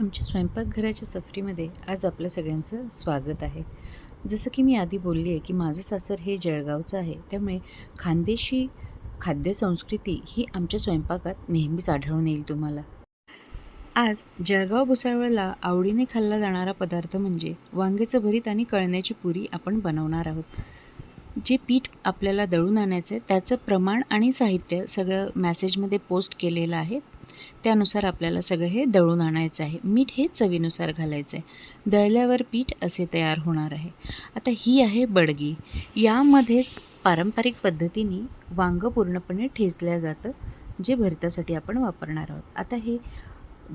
आमच्या स्वयंपाकघराच्या सफरीमध्ये आज आपलं सगळ्यांचं स्वागत आहे. जसं की मी आधी बोलली आहे की माझं सासर हे जळगावचं आहे त्यामुळे खानदेशी खाद्यसंस्कृती ही आमच्या स्वयंपाकात नेहमीच आढळून येईल तुम्हाला. आज जळगाव भुसावळला आवडीने खाल्ला जाणारा पदार्थ म्हणजे वांग्याचं भरीत आणि कळण्याची पुरी आपण बनवणार आहोत. जे पीठ आपल्याला दळून आणायचं आहे त्याचं प्रमाण आणि साहित्य सगळं मॅसेजमध्ये पोस्ट केलेलं आहे. त्यानुसार आपल्याला सगळं हे दळून आणायचं आहे. मीठ हे चवीनुसार घालायचं आहे दळल्यावर पीठ असे तयार होणार आहे. आता ही आहे बडगी. यामध्येच पारंपरिक पद्धतीने वांगं पूर्णपणे ठेचल्या जातं जे भरतासाठी आपण वापरणार आहोत. आता हे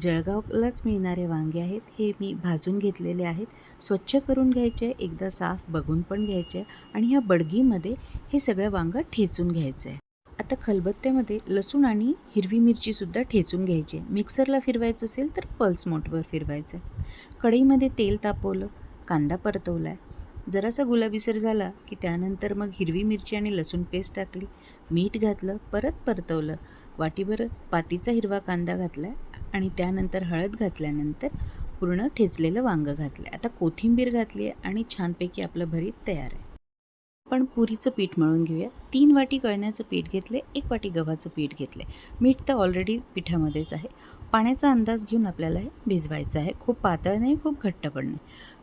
जळगावलाच मिळणारे वांगे आहेत हे मी भाजून घेतलेले आहेत. स्वच्छ करून घ्यायचे एकदा साफ बघून पण घ्यायचे आणि ह्या बडगीमध्ये हे सगळं वांगं ठेचून घ्यायचं. आहे आता खलबत्त्यामध्ये लसूण आणि हिरवी मिरचीसुद्धा ठेचून घ्यायची. मिक्सरला फिरवायचं असेल तर पल्स मोटवर फिरवायचं. कढईमध्ये तेल तापवलं कांदा परतवला आहे जरासा गुलाबीसर झाला की त्यानंतर मग हिरवी मिरची आणि लसूण पेस्ट टाकली मीठ घातलं परत परतवलं. वाटीभर पातीचा हिरवा कांदा घातला आणि त्यानंतर हळद घातल्यानंतर पूर्ण ठेचलेलं वांगं घातलं आता कोथिंबीर घातली आहे आणि छानपैकी आपलं भरीत तयार आहे. आपण पुरीचं पीठ मळून घेऊया. तीन वाटी कळण्याचं पीठ घेतले एक वाटी गव्हाचं पीठ घेतले मीठ तर ऑलरेडी पिठामध्येच आहे. पाण्याचा अंदाज घेऊन आपल्याला हे भिजवायचं आहे. खूप पातळ नाही खूप घट्ट पण नाही.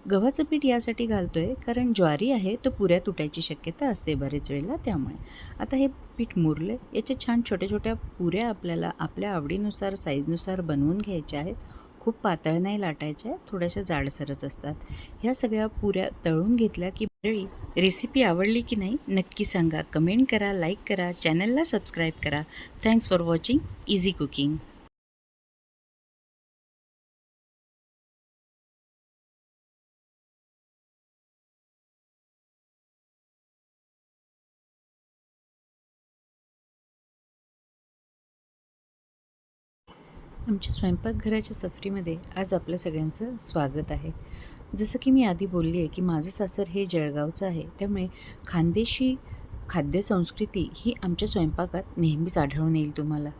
गव्हाचं पीठ यासाठी घालतो आहे कारण ज्वारी आहे तर पुऱ्या तुटायची शक्यता असते बरेच वेळेला त्यामुळे. आता हे पीठ मुरले याच्या छान छोट्या छोट्या पुऱ्या आपल्याला आपल्या आवडीनुसार साईजनुसार बनवून घ्यायच्या आहेत. खूप पातळ नाही लाटायच्या थोड्याशा जाडसरच असतात. ह्या सगळ्या पुऱ्या तळून घेतल्या की मंडळी रेसिपी आवडली की नाही नक्की सांगा. कमेंट करा लाईक करा चॅनलला सबस्क्राईब करा. Thanks for watching easy cooking आमच्या स्वयंपाकघराच्या सफरीमध्ये आज आपल्या सगळ्यांचं स्वागत आहे. जसं की मी आधी बोलली आहे की माझं सासर हे जळगावचं आहे त्यामुळे खानदेशी खाद्यसंस्कृती ही आमच्या स्वयंपाकात नेहमीच आढळून येईल तुम्हाला.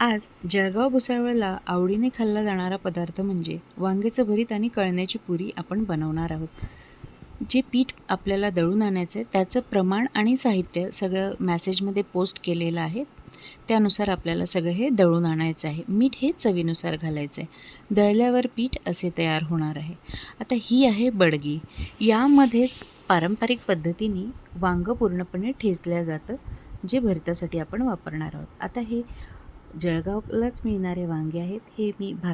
आज जळगाव भुसावळला आवडीने खाल्ला जाणारा पदार्थ म्हणजे वांग्याचं भरीत आणि कळण्याची पुरी आपण बनवणार आहोत. जे पीठ आपल्याला दळून आणायचं आहे त्याचं प्रमाण आणि साहित्य सगळं मॅसेजमध्ये पोस्ट केलेलं आहे. त्यानुसार आपल्याला सगळं हे दळून आणायचं आहे. मीठ हे चवीनुसार घालायचं आहे दळल्यावर पीठ असे तयार होणार आहे. आता ही आहे बडगी. यामध्येच पारंपरिक पद्धतीने वांगं पूर्णपणे ठेचल्या जातं जे भरतासाठी आपण वापरणार आहोत. आता हे जळगावलाच मिळणारे वांगे आहेत. हे मी भा